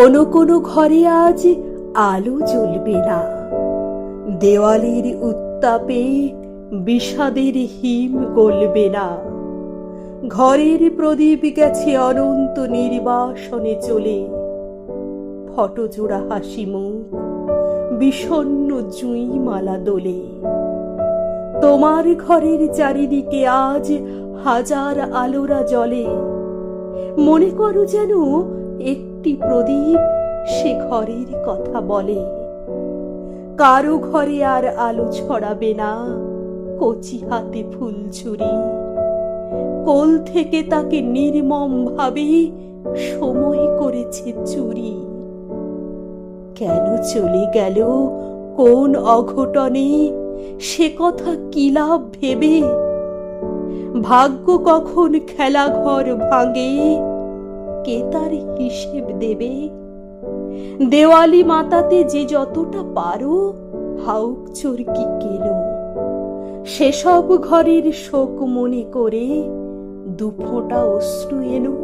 কোনো কোনো ঘরে আজ আলো জ্বলবে না। দেওয়ালের উত্তাপে বিষাদের হিম গলবে না। ঘরের প্রদীপ গেছে অনন্ত নির্বাসনে চলে। ফটজোড়া হাসি মুখ বিষণ্ণ জুঁই মালা দোলে। তোমার ঘরের চারিদিকে আজ হাজার আলোরা জ্বলে। মনে করো যেন একটি প্রদীপ সে ঘরের কথা বলে। কারও ঘরে আর আলো ছড়াবে না কচি হাতে ফুল ছুরি কোল থেকে তাকে নির্মম ভাবে সময় করেছে চুরি। কেন চলে গেল কোন অঘটনে? সে কথা কি লাভ ভেবে? ভাগ্য কখন খেলা ঘর ভাঙে? হিসেব দেবে। দেওয়ালি মাতাতে যে যতটা পারো, হাউক চোরকি কেন। সেসব ঘরের শোক মনে করে দুফোঁটা অশ্রু এনো।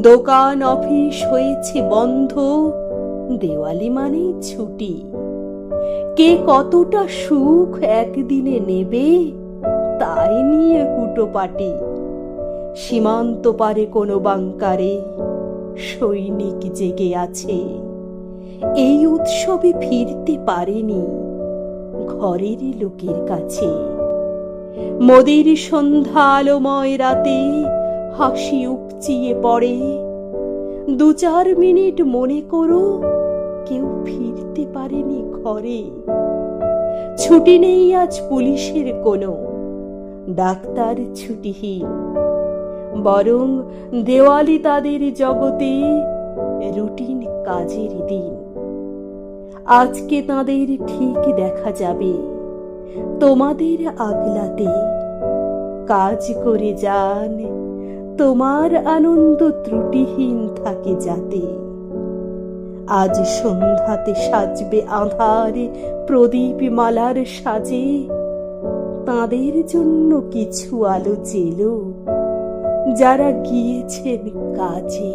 দোকান, অফিস হয়েছে বন্ধ, দেওয়ালি মানেই ছুটি। কে কতটা সুখ একদিনে নেবে, তাই নিয়ে হুটোপাটি। সীমান্ত পারে কোনো বাংকারে সৈনিক জেগে আছে। এই উৎসবে ফিরতে পারেনি ঘরেরই লোকের কাছে। মোদির সন্ধ্যা আলোময় রাতে হাসি উপচিয়ে পড়ে। দু চার মিনিট মনে করো কেউ ফিরতে পারেনি ঘরে। ছুটি নেই আজ পুলিশের কোনো। ডাক্তার ছুটিহীন। বরং দেওয়ালি তাদের জগতে রুটিন কাজের দিন। আজকে তাদের ঠিক দেখা যাবে। তোমাদের আগলাতে কাজ করে যান। তোমার আনন্দ ত্রুটিহীন থাকে যাতে। আজ সন্ধ্যাতে সাজবে আধারে প্রদীপ মালার সাজে। তাদের জন্য কিছু আলো জেলো যারা গিয়েছেন কাজে।